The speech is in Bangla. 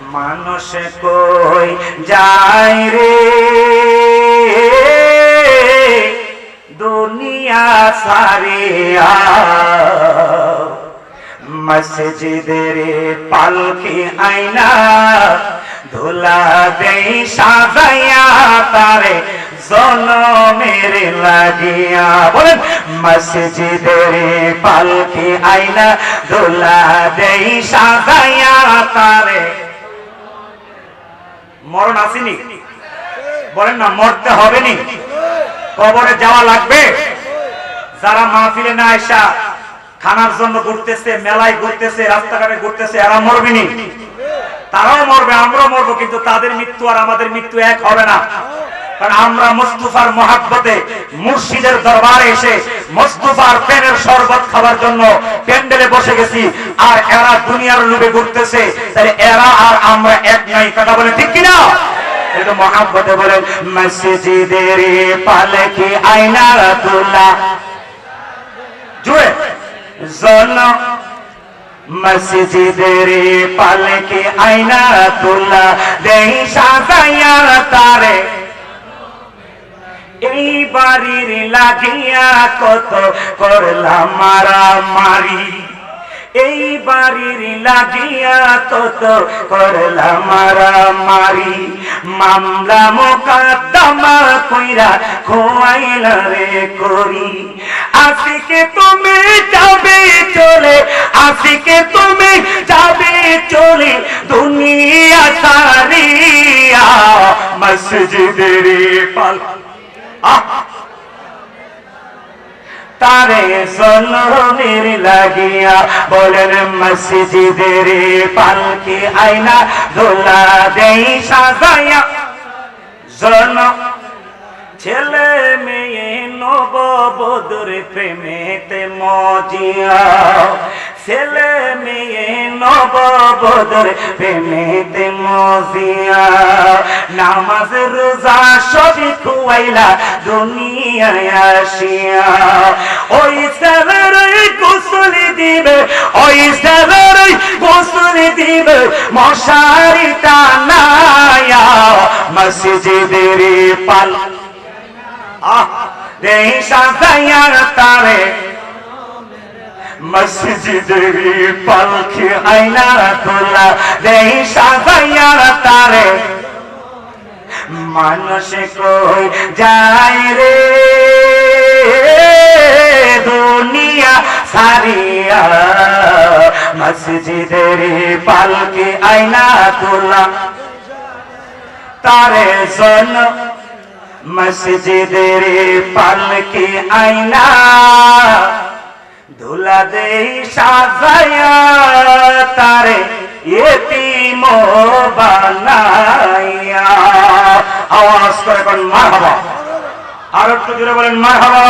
মানুষ কই যায় রে? দুনিয়া সারিয়া মসজিদের পালকি আইনা ধুলা দেই সাজাইয়া তারে জনমের লাগিয়া। বলেন, মসজিদের পালকি আইনা ধুলা দেই সাজাইয়া তারে মরণ আসেনি। বলেন না, মরতে হবে নি কবরে যাওয়া লাগবে। যারা মাহফিলে না আসা খানার জন্য ঘুরতেছে, মেলায় ঘুরতেছে, রাস্তাঘাটে ঘুরতেছে, এরা মরবে মরবেনি। তারাও মরবে, আমরাও মরবো, কিন্তু তাদের মৃত্যু আর আমাদের মৃত্যু এক হবে না। আমরা মুস্তুফার মহাব্বতে মুর্শিদের দরবারে এসে মুস্তুফার পেনের শরবত খাওয়ার জন্য প্যান্ডেলে বসে গেছি, আর এরা দুনিয়ার লোভে ঘুরতেছে। তাহলে এরা আর আমরা এক নাই, কথা বলে ঠিক কিনা? মহাব্বতে বলেন, মসজিদের পালকি আয়না তোলা। জুড়ে জন মসজিদের পালকি আয়না তোলা। দেই সাজাইয়া তারে এই বাড়ির লাগিয়া কত করলাম মারা মারি এই বাড়ির লাগিয়া কত মামলা মোকাদ্দমা কইরা খোয়াইলা রে করি। আসিকে তুমি যাবে চলে আসিকে তুমি যাবে চলে দুনিয়া সারিয়া। মসজিদের পাল তারে সলমের লাগিয়া বলেন মসজিদের পালকি আইনা দোলা দেই, সাজাইয়া। জন ছেলে মেয়ে নব বদর প্রেমেতে মজিয়া। ছেলে মেয়ে নব বদর প্রেমেতে মজিয়া। নামাজ, রোজা সবই খুয়াইলা দুনিয়ায় আসিয়া। ওই ছেলের গোসল দিবে, ওই ছেলের গোসল দিবে, মশারি টানায়া মসজিদের পাল। আহ সাজাইয়া তারে মসজিদের পালকি আইনা তোলা দেই সাজাইয়া তারে। মানুষ কই যায় রে? দুনিয়া সারিয়া মসজিদের পালকি আইনা তোলা তারে জন মসজিদের পালকি আইনা ধুলা দেই তারে এতিম বানাইয়া। আওয়াজ করে কোন মার হবা আর একটু জোরে বলেন মার হবা